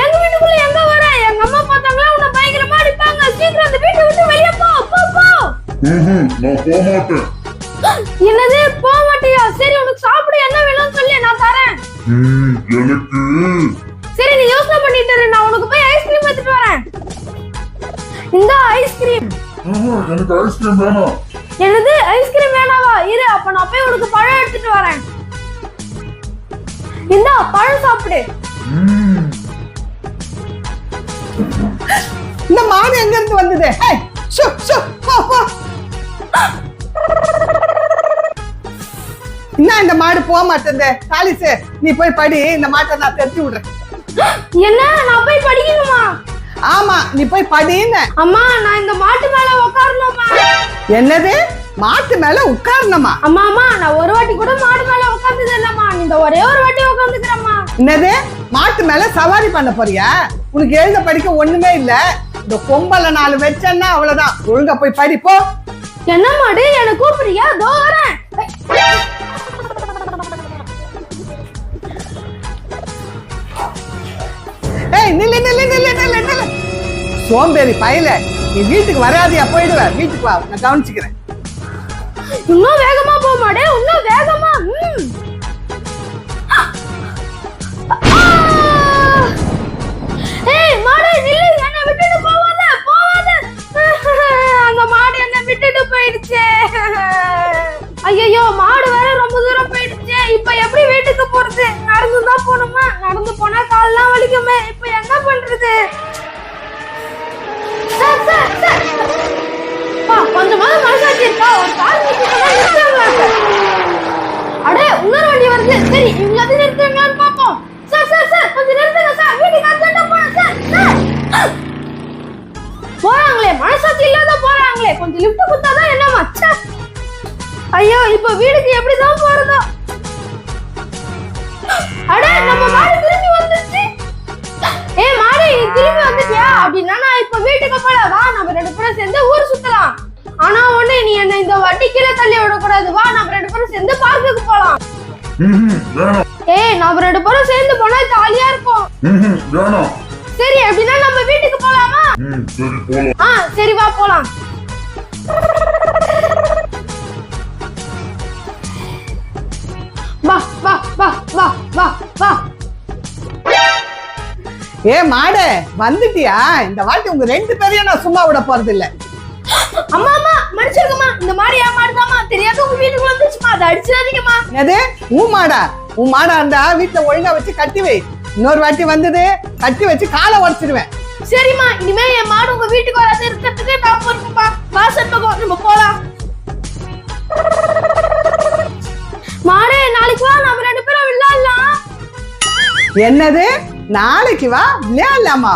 எங்க வீட்டுக்குள்ள எங்க வர? எங்க அம்மா பார்த்தாங்களா? உன்னை பயங்கரமா அடிப்பாங்க. சீக்கிரம் அந்த வீட்டை விட்டு வெளிய போ போ போ. ம்ஹும், நான் போக மாட்டேன். என்னது? போக மாட்டியா? சரி உனக்கு சாப்பிட என்ன வேணும்னு சொல்லி நான் தரேன். எனக்கு. சரி நீ யோசனை பண்ணிட்டு இரு, நான் உனக்கு போய் ஐஸ்கிரீம் எடுத்துட்டு வரேன். இந்த ஐஸ்கிரீம் எனக்கு ஐஸ்கிரீம் வேணாம். என்னது ஐஸ்கிரீம் வேணாவா? இரு அப்ப நான் போய் உனக்கு பழம் எடுத்துட்டு வரேன். இந்தா பழம் சாப்பிடு. இந்த மாடு எங்க இருந்து வந்தது. என்ன இந்த மாடு போக மாட்டேங்குது தாலிசு நீ போய் படி இந்த மாட்டை நான் தெரிஞ்சு விடுறேன். என்ன? நான் போய் படிக்கணுமா? நீ போய் படின்னு அம்மா நான் இந்த மாட்டு மேல உட்காரணுமா என்னது? மாட்டு மேல உட்காரணுமா அம்மா அம்மா நான் ஒரு வாட்டி கூட மாடு மேல உட்கார்ந்தது இல்லம்மா. இந்த ஒரே ஒரு வாட்டி உட்காந்துக்கிறேம்மா என்னது? மாட்டு மேல சவாரி பண்ண போறியா? உனக்கு எழுத படிக்க ஒண்ணுமே இல்ல. இந்த கொம்பல நாலு வச்சேன்னா அவ்வளவுதான். ஒழுங்கா போய் படி போ. என்ன மாடு? என்ன கூப்பிடுறியா? தோ வரேன். ஏய் நில்லு. சோம்பேறி பயல. நீ வீட்டுக்கு வராதியா போயிடுவ. வீட்டுக்கு வா நான் கவனிச்சுக்கிறேன். இன்னும் வேகமா போ மாடே இன்னும் வேகமா. ம். ஏய் மாடே நில்லு என்ன விட்டுட்டு போவாத போவாத. அந்த மாடு என்ன விட்டுட்டு போயிடுச்சே. ஐயோ மாடு வேற ரொம்ப தூரம் போயிடுச்சே. இப்ப எப்படி வீட்டுக்கு போறது? நடந்து தான் போகணுமா நடந்து போனா கால்லாம் வலிக்குமே. இப்ப என்ன பண்ண கொஞ்சம் லிஃப்ட் கொடுத்தாதான் என்ன மச்சா? ஐயோ இப்போ வீட்டுக்கு எப்படிதான் போறதோ? அடே நம்ம மாடு திரும்பி வந்துருச்சு. ஏய் மாடு நீ திரும்பி வந்துட்டியா? அப்படின்னா நான் இப்ப வீட்டுக்கு போல வா நம்ம ரெண்டு பேரும் சேர்ந்து ஊர் சுத்தலாம். ஆனா ஒண்ணு நீ என்ன இந்த வட்டி கீழே தள்ளி விடக்கூடாது. வா நம்ம ரெண்டு பேரும் சேர்ந்து பார்க்குக்கு போலாம். ஏய் நம்ம ரெண்டு பேரும் சேர்ந்து போனா ஜாலியா இருக்கும். சரி அப்படின்னா நம்ம வீட்டுக்கு போலாமா? சரி வா போலாம். வா வா வா வா வா வா. ஏ மாடு வந்துட்டியா? இந்த வாட்டி உங்க ரெண்டு பேரையும் நான் சும்மா விட போறது இல்ல அம்மா அம்மா மன்னிச்சிருக்கம்மா இந்த மாதிரி ஏன் மாடுதாம்மா. தெரியாத உங்க வீட்டுக்கு வந்துச்சுமா அதை அடிச்சிடாதீங்கம்மா. என்னது? உன் மாடா? உன் மாடா இருந்தா வீட்டுல ஒழுங்கா வச்சு கட்டி வை. இன்னொரு வாட்டி வந்தது கட்டி வச்சு காலை உடச்சிடுவேன் சரிம்மா. இனிமே என் மாடு உங்க வீட்டுக்கு வராது இருக்கிறதுக்கு என்னது? நாளைக்கு வா விளையாடலாமா?